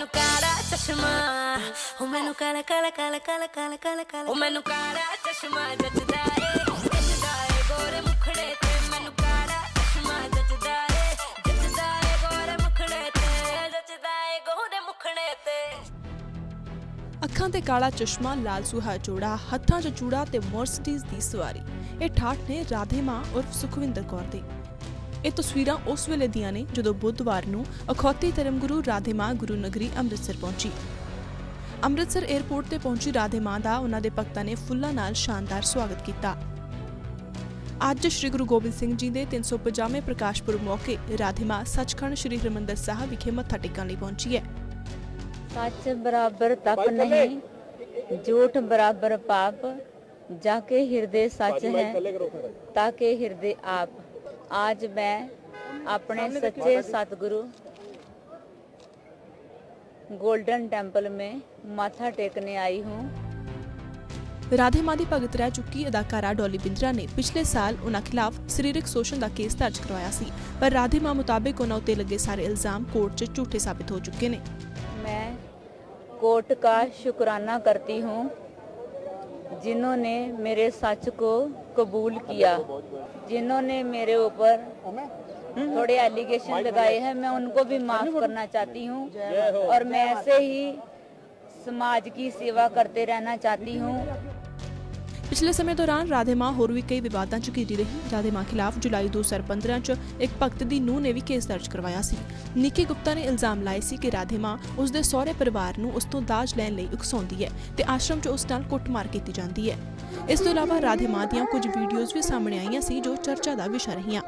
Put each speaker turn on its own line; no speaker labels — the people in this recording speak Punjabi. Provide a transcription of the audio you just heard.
ਮੈਨੂੰ ਕਾਲਾ ਚਸ਼ਮਾ ਉਹ ਮੈਨੂੰ ਕਾਲਾ ਕਾਲਾ ਕਾਲਾ ਕਾਲਾ ਕਾਲਾ ਕਾਲਾ ਕਾਲਾ ਉਹ ਮੈਨੂੰ ਕਾਲਾ ਚਸ਼ਮਾ ਜੱਜਦਾ ਏ ਜੱਜਦਾ ਏ ਗੋਰੇ ਮੁਖੜੇ ਤੇ ਮੈਨੂੰ ਕਾਲਾ ਚਸ਼ਮਾ ਜੱਜਦਾ ਏ ਜੱਜਦਾ ਏ ਗੋਰੇ ਮੁਖੜੇ ਤੇ ਜੱਜਦਾ ਏ ਗੋਰੇ ਮੁਖੜੇ ਤੇ
ਅੱਖਾਂ ਤੇ ਕਾਲਾ ਚਸ਼ਮਾ ਲਾਲ ਸੁਹਾ ਜੋੜਾ ਹੱਥਾਂ 'ਚ ਚੂੜਾ ਤੇ ਮਰਸੀਡੀਜ਼ ਦੀ ਸਵਾਰੀ ਇਹ ਠਾਠ ਨੇ ਰਾਧੇ ਮਾਂ ਉਰਫ ਸੁਖਵਿੰਦਰ ਕੌਰ ਦੀ ਇਹ ਤਸਵੀਰਾਂ ਉਸ ਵੇਲੇ ਦੀਆਂ ਨੇ ਜਦੋਂ ਬੁੱਧਵਾਰ ਨੂੰ ਅਖੌਤੀ ਧਰਮਗੁਰੂ ਰਾਧੇ ਮਾਂ ਗੁਰੂ ਨਗਰੀ ਅੰਮ੍ਰਿਤਸਰ ਪਹੁੰਚੀ। ਅੰਮ੍ਰਿਤਸਰ 에ਅਰਪੋਰਟ ਤੇ ਪਹੁੰਚੀ ਰਾਧੇ ਮਾਂ ਦਾ ਉਹਨਾਂ ਦੇ ਭਗਤਾਂ ਨੇ ਫੁੱਲਾਂ ਨਾਲ ਸ਼ਾਨਦਾਰ ਸਵਾਗਤ ਕੀਤਾ। ਅੱਜ ਸ੍ਰੀ ਗੁਰੂ ਗੋਬਿੰਦ ਸਿੰਘ ਜੀ ਦੇ 350ਵੇਂ ਪ੍ਰਕਾਸ਼ ਪੁਰਬ ਮੌਕੇ ਰਾਧੇ ਮਾਂ ਸੱਚਖੰਡ ਸ੍ਰੀ ਹਰਿਮੰਦਰ ਸਾਹਿਬ ਵਿਖੇ ਮੱਥਾ ਟੇਕਣ ਲਈ ਪਹੁੰਚੀ ਹੈ।
ਸੱਚ ਬਰਾਬਰ ਤੱਕ ਨਹੀਂ ਝੂਠ ਬਰਾਬਰ ਪਾਪ ਜਾ ਕੇ ਹਿਰਦੇ ਸੱਚ ਹੈ ਤਾਂ ਕਿ ਹਿਰਦੇ ਆਪ आज मैं अपने सच्चे सतगुरु गोल्डन टेम्पल में माथा टेकने आई हूँ
ਰਾਧੇ ਮਾਂ ਦੀ ਭਗਤ ਰਹਿ ਚੁੱਕੀ ਅਦਾਕਾਰਾ ਡੋਲੀ ਬਿੰਦਰਾ ਨੇ ਪਿਛਲੇ ਸਾਲ ਉਹਨਾਂ ਖਿਲਾਫ ਸਰੀਰਕ ਸ਼ੋਸ਼ਣ ਦਾ ਕੇਸ ਦਰਜ ਕਰਵਾਇਆ ਸੀ ਪਰ ਰਾਧੇ ਮਾਂ ਮੁਤਾਬਕ ਉਹਨਾਂ ਉੱਤੇ ਲੱਗੇ ਸਾਰੇ ਇਲਜ਼ਾਮ ਕੋਰਟ 'ਚ ਝੂਠੇ ਸਾਬਿਤ ਹੋ ਚੁੱਕੇ ਨੇ
मैं कोर्ट का शुक्राना करती हूँ जिन्होंने मेरे सच को कबूल किया जिन्होंने मेरे ऊपर थोड़े एलिगेशन लगाए हैं मैं उनको भी माफ़ करना चाहती हूँ और मैं ऐसे ही समाज की सेवा करते रहना चाहती हूँ।
ਪਿਛਲੇ ਸਮੇਂ ਦੌਰਾਨ ਰਾਧੇ ਮਾਂ ਹੋਰ ਵੀ ਕਈ ਵਿਵਾਦਾਂ 'ਚ ਘਿਰੀ ਰਹੀ। ਰਾਧੇ ਮਾਂ ਖਿਲਾਫ ਜੁਲਾਈ 2015 'ਚ ਇੱਕ ਭਗਤ ਦੀ ਨੂੰਹ ਨੇ ਵੀ ਕੇਸ ਦਰਜ ਕਰਵਾਇਆ ਸੀ। ਨਿੱਕੀ ਗੁਪਤਾ ਨੇ ਇਲਜ਼ਾਮ ਲਾਏ ਸੀ ਕਿ ਰਾਧੇ ਮਾਂ ਉਸ ਦੇ ਸਹੁਰੇ ਪਰਿਵਾਰ ਨੂੰ ਉਸ ਤੋਂ ਦਾਜ ਲੈਣ ਲਈ ਉਕਸਾਉਂਦੀ ਹੈ ਤੇ ਆਸ਼ਰਮ 'ਚ ਉਸ ਨਾਲ ਕੁੱਟਮਾਰ ਕੀਤੀ ਜਾਂਦੀ ਹੈ। ਇਸ ਤੋਂ ਇਲਾਵਾ ਰਾਧੇ ਮਾਂ ਦੀਆਂ ਕੁਝ ਵੀਡੀਓਜ਼ ਵੀ ਸਾਹਮਣੇ ਆਈਆਂ ਸੀ ਜੋ ਚਰਚਾ ਦਾ ਵਿਸ਼ਾ ਰਹੀਆਂ।